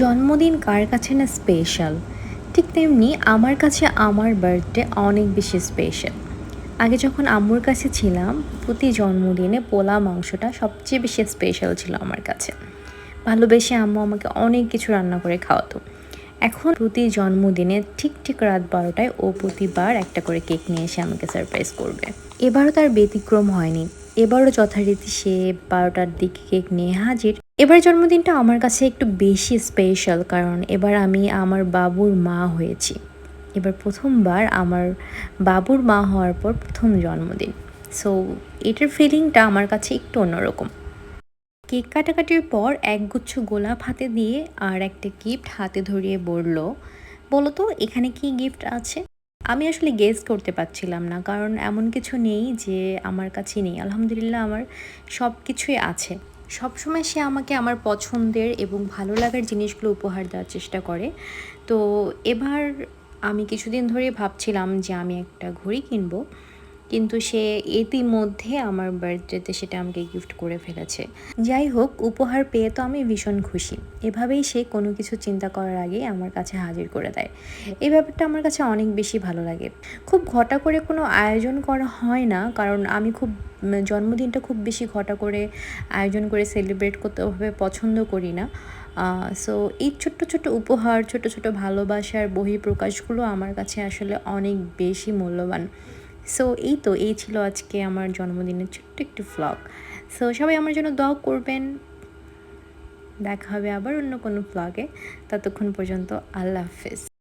জন্মদিন কার কাছে না স্পেশাল ঠিক তেমনি আমার কাছে আমার বার্থডে অনেক বেশি স্পেশাল আগে যখন আম্মুর কাছে ছিলাম, প্রতি জন্মদিনে পোলা মাংসটা সবচেয়ে বেশি স্পেশাল ছিল আমার কাছে। ভালোবেসে আম্মু আমাকে অনেক কিছু রান্না করে খাওয়াতো। এখন প্রতি জন্মদিনে ঠিক ঠিক রাত বারোটায় ও প্রতিবার একটা করে কেক নিয়ে এসে আমাকে সারপ্রাইজ করবে। এবারও তার ব্যতিক্রম হয়নি। এবারও যথারীতি সে বারোটার দিকে কেক নিয়ে হাজির। এবার জন্মদিনটা আমার কাছে একটু বেশি স্পেশাল কারণ এবার আমি আমার বাবুর মা হয়েছি। এবার প্রথমবার আমার বাবুর মা হওয়ার পর প্রথম জন্মদিন। সো এটার ফিলিংটা আমার কাছে একটু অন্যরকম। কেক কাটাকাটির পর একগুচ্ছ গোলাপ হাতে দিয়ে আর একটা গিফট হাতে ধরিয়ে বলল বলো তো এখানে কি গিফট আছে? আমি আসলে গেস করতে পারছিলাম না, কারণ এমন কিছু নেই যে আমার কাছে নেই। আলহামদুলিল্লাহ, আমার সব কিছুই আছে। সবসময় সে আমাকে আমার পছন্দের এবং ভালো লাগার জিনিসগুলো উপহার দেওয়ার চেষ্টা করে। তো এবার আমি কিছুদিন ধরে ভাবছিলাম যে আমি একটা ঘড়ি কিনবো। কিন্তু সে ইতিমধ্যে আমার বার্থডেতে সেটা আমাকে গিফট করে ফেলেছে। যাই হোক উপহার পেয়ে তো আমি ভীষণ খুশি। এভাবেই সে কোনো কিছু চিন্তা করার আগে আমার কাছে হাজির করে দেয়। এই ব্যাপারটা আমার কাছে অনেক বেশি ভালো লাগে। খুব ঘটা করে কোনো আয়োজন করা হয় না, কারণ আমি খুব জন্মদিনটা খুব বেশি ঘটা করে আয়োজন করে সেলিব্রেট করতে ওভাবে পছন্দ করি না। সো এই ছোট্ট ছোট্ট উপহার ছোট ছোট ভালোবাসার বহিঃপ্রকাশগুলো আমার কাছে আসলে অনেক বেশি মূল্যবান। সো এই তো, এই ছিল আজকে আমার জন্মদিনের ছোট্ট একটি ফ্লগ সো সবাই আমার জন্য দোয়া করবেন। দেখা হবে আবার অন্য কোনো ফ্লগে ততক্ষণ পর্যন্ত আল্লাহ হাফেজ।